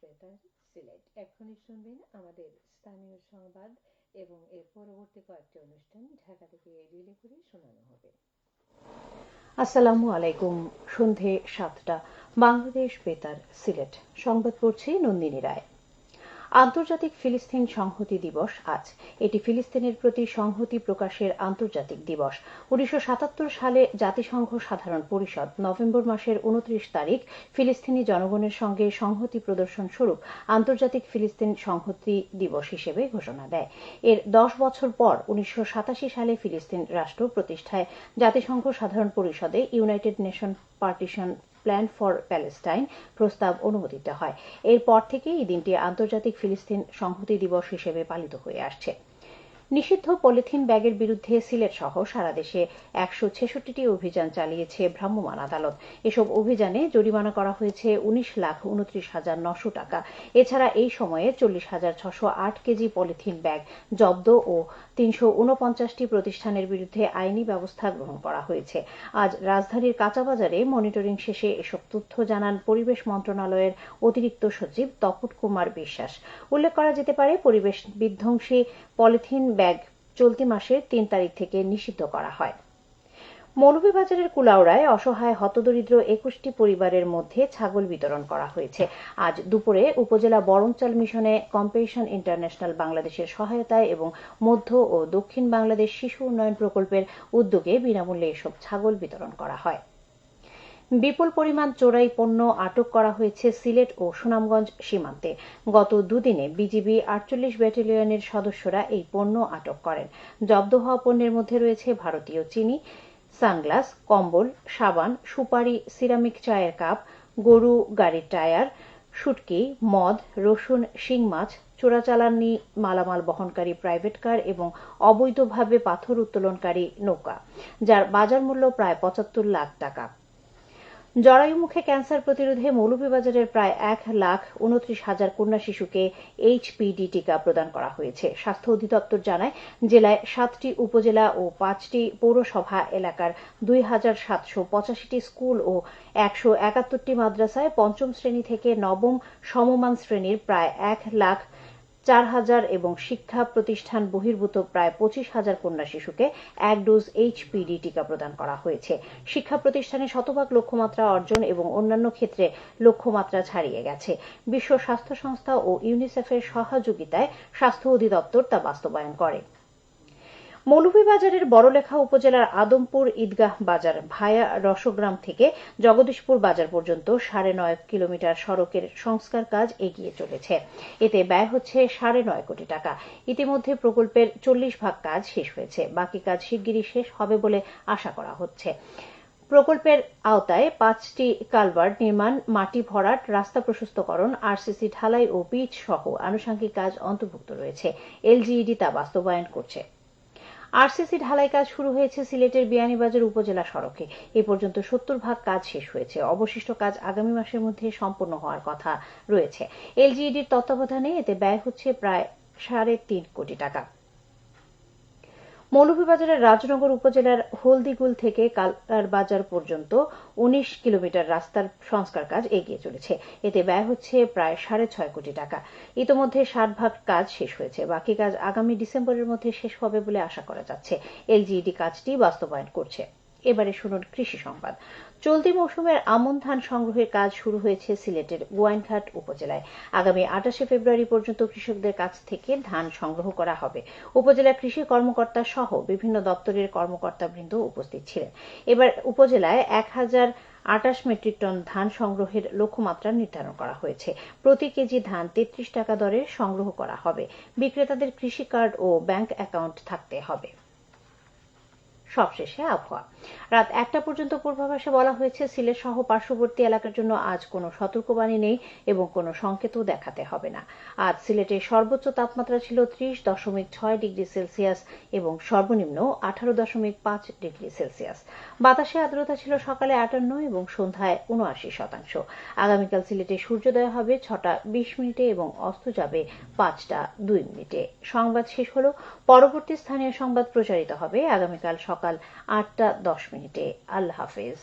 বেতার, সিলেট। এখনই শুনবেন আমাদের স্থানীয় সংবাদ এবং এর পরবর্তী কয়েকটি অনুষ্ঠান ঢাকা থেকে রিলে করে শোনানো হবে। আসসালামু আলাইকুম, সন্ধে সাতটা, বাংলাদেশ বেতার, সিলেট। সংবাদ পড়ছে নন্দিনী রায়। আন্তর্জাতিক ফিলিস্তিন সংহতি দিবস আজ। এটি ফিলিস্তিনের প্রতি সংহতি প্রকাশের আন্তর্জাতিক দিবস। উনিশশো সাতাত্তর সালে জাতিসংঘ সাধারণ পরিষদ নভেম্বর মাসের উনত্রিশ তারিখ ফিলিস্তিনি জনগণের সঙ্গে সংহতি প্রদর্শন স্বরূপ আন্তর্জাতিক ফিলিস্তিন সংহতি দিবস হিসেবে ঘোষণা দেয়। এর দশ বছর পর উনিশশো সাতাশি সালে ফিলিস্তিন রাষ্ট্র প্রতিষ্ঠায় জাতিসংঘ সাধারণ পরিষদে United Nation partition plan for Palestine প্রস্তাব অনুমোদিত হয়। এরপর থেকে এই দিনটি আন্তর্জাতিক ফিলিস্তিন সংহতি দিবস হিসেবে পালিত হয়ে আসছে। নিষিদ্ধ পলিথিন ব্যাগের বিরুদ্ধে সিলেট সহ সারা দেশে একশো ছেষট্টিটি অভিযান চালিয়েছে ভ্রাম্যমাণ আদালত। এসব অভিযানে জরিমানা করা হয়েছে উনিশ লাখ উনত্রিশ হাজার নশো টাকা। এছাড়া এই সময়ে চল্লিশ হাজার ছশো আট কেজি পলিথিন ব্যাগ জব্দ ও তিনশো উনপঞ্চাশটি প্রতিষ্ঠানের বিরুদ্ধে আইনি ব্যবস্থা গ্রহণ করা হয়েছে। আজ রাজধানীর কাঁচাবাজারে মনিটরিং শেষে এসব তথ্য জানান পরিবেশ মন্ত্রণালয়ের অতিরিক্ত সচিব তপন কুমার বিশ্বাস। উল্লেখ করা যেতে পারে, পরিবেশ বিধ্বংসী পলিথিন ব্যাগ চলতি মাসের তিন তারিখ থেকে নিষিদ্ধ করা হয়। মৌলভীবাজারের কুলাউড়ায় অসহায় হতদরিদ্র একুশটি পরিবারের মধ্যে ছাগল বিতরণ করা হয়েছে। আজ দুপুরে উপজেলা বরঞ্চাল মিশনে কম্পেশন ইন্টারন্যাশনাল বাংলাদেশের সহায়তায় এবং মধ্য ও দক্ষিণ বাংলাদেশ শিশু উন্নয়ন প্রকল্পের উদ্যোগে বিনামূল্যে এসব ছাগল বিতরণ করা হয়। বিপুল পরিমাণ চোরাই পণ্য আটক করা হয়েছে সিলেট ও সুনামগঞ্জ সীমান্তে। গত দুদিনে বিজিবি আটচল্লিশ ব্যাটালিয়নের সদস্যরা এই পণ্য আটক করেন। জব্দ হওয়া পণ্যের মধ্যে রয়েছে ভারতীয় চিনি, সানগ্লাস, কম্বল, সাবান, সুপারি, সিরামিক চায়ের কাপ, গরু গাড়ির টায়ার শুটকি মদ, রসুন, শিং মাছ, চোরাচালানি, মালামাল বহনকারী প্রাইভেট কার এবং অবৈধভাবে পাথর উত্তোলনকারী নৌকা, যার বাজার মূল্য প্রায় পঁচাত্তর লাখ টাকা। জরায়ুমুখে ক্যান্সার প্রতিরোধে মৌলভীবাজারের প্রায় এক লাখ উনত্রিশ হাজার কন্যা শিশুকে এইচপিডি টিকা প্রদান করা হয়েছে। স্বাস্থ্য অধিদপ্তর জানায়, জেলায় সাতটি উপজেলা ও পাঁচটি পৌরসভা এলাকার দুই হাজার সাতশো পঁচাশিটি স্কুল ও একশো একাত্তরটি মাদ্রাসায় পঞ্চম শ্রেণি থেকে নবম সমমান শ্রেণির প্রায় এক লাখ চার হাজার এবং শিক্ষা প্রতিষ্ঠান বহির্ভূত প্রায় পঁচিশ হাজার কন্যা শিশুকে এক ডোজ এইচপিডি টিকা প্রদান করা হয়েছে। শিক্ষা প্রতিষ্ঠানে শতভাগ লক্ষ্যমাত্রা অর্জন এবং অন্যান্য ক্ষেত্রে লক্ষ্যমাত্রা ছাড়িয়ে গেছে। বিশ্ব স্বাস্থ্য সংস্থা ও ইউনিসেফের সহযোগিতায় স্বাস্থ্য অধিদপ্তর তা বাস্তবায়ন করে। মৌলভীবাজারের বড়লেখা উপজেলার আদমপুর ঈদগাহ বাজার ভায়া রসগ্রাম থেকে জগদীশপুর বাজার পর্যন্ত সাড়ে নয় কিলোমিটার সড়কের সংস্কার কাজ এগিয়ে চলেছে। এতে ব্যয় হচ্ছে সাড়ে নয় কোটি টাকা। ইতিমধ্যে প্রকল্পের চল্লিশ ভাগ কাজ শেষ হয়েছে। বাকি কাজ শিগগিরই শেষ হবে বলে আশা করা হচ্ছে। প্রকল্পের আওতায় পাঁচটি কালভার্ট নির্মাণ, মাটি ভরাট, রাস্তা প্রশস্তকরণ, আরসিসি ঢালাই ও পিচ সহ আনুষঙ্গিক কাজ অন্তর্ভুক্ত রয়েছে। এলজিইডি তা বাস্তবায়ন করছে। আরসিসি ঢালাই কাজ শুরু হয়েছে সিলেটের বিয়ানীবাজার উপজেলা সড়কে। এ পর্যন্ত সত্তর ভাগ কাজ শেষ হয়েছে। অবশিষ্ট কাজ আগামী মাসের মধ্যে সম্পন্ন হওয়ার কথা রয়েছে। এলজিইডির তত্ত্বাবধানে এতে ব্যয় হচ্ছে প্রায় সাড়ে তিন কোটি টাকা। মৌলভীবাজারের রাজনগর উপজেলার হলদিগুল থেকে কালার বাজার পর্যন্ত উনিশ কিলোমিটার রাস্তার সংস্কার কাজ এগিয়ে চলেছে। এতে ব্যয় হচ্ছে প্রায় সাড়ে ছয় কোটি টাকা। ইতোমধ্যে ষাট ভাগ কাজ শেষ হয়েছে। বাকি কাজ আগামী ডিসেম্বরের মধ্যে শেষ হবে বলে আশা করা যাচ্ছে। এলজিইডি কাজটি বাস্তবায়ন করছে। এবারে শুনুন কৃষি সংবাদ। চলতি মৌসুমের আমন ধান সংগ্রহের কাজ শুরু হয়েছে সিলেটের গোয়াইনঘাট উপজেলায়। আগামী আটাশে ফেব্রুয়ারি পর্যন্ত কৃষকদের কাছ থেকে ধান সংগ্রহ করা হবে। উপজেলা কৃষি কর্মকর্তা সহ বিভিন্ন দপ্তরের কর্মকর্তাবৃন্দ উপস্থিত ছিলেন। এবার উপজেলায় এক হাজার আটাশ মেট্রিক টন ধান সংগ্রহের লক্ষ্যমাত্রা নির্ধারণ করা হয়েছে। প্রতি কেজি ধান তেত্রিশ টাকা দরে সংগ্রহ করা হবে। বিক্রেতাদের কৃষি কার্ড ও ব্যাংক অ্যাকাউন্ট থাকতে হবে। সবশেষে আবহাওয়া। রাত একটা পর্যন্ত পূর্বাভাসে বলা হয়েছে, সিলেট সহ পার্শ্ববর্তী এলাকার জন্য আজ কোনো সতর্কবাণী নেই এবং কোনো সংকেতও দেখাতে হবে না। আজ সিলেটের সর্বোচ্চ তাপমাত্রা ছিল ত্রিশ দশমিক ছয় ডিগ্রি সেলসিয়াস এবং সর্বনিম্ন আঠারো দশমিক পাঁচ ডিগ্রি সেলসিয়াস। বাতাসে আর্দ্রতা ছিল সকালে আটান্ন এবং সন্ধ্যায় উনআশি শতাংশ। আগামীকাল সিলেটে সূর্যোদয় হবে ছটা বিশ মিনিটে এবং অস্ত যাবে পাঁচটা দুই মিনিটে। সংবাদ শেষ হল। পরবর্তী স্থানীয় সংবাদ প্রচারিত হবে আগামীকাল সকাল আটটা দশ মিনিটে আল্লাহ হাফেজ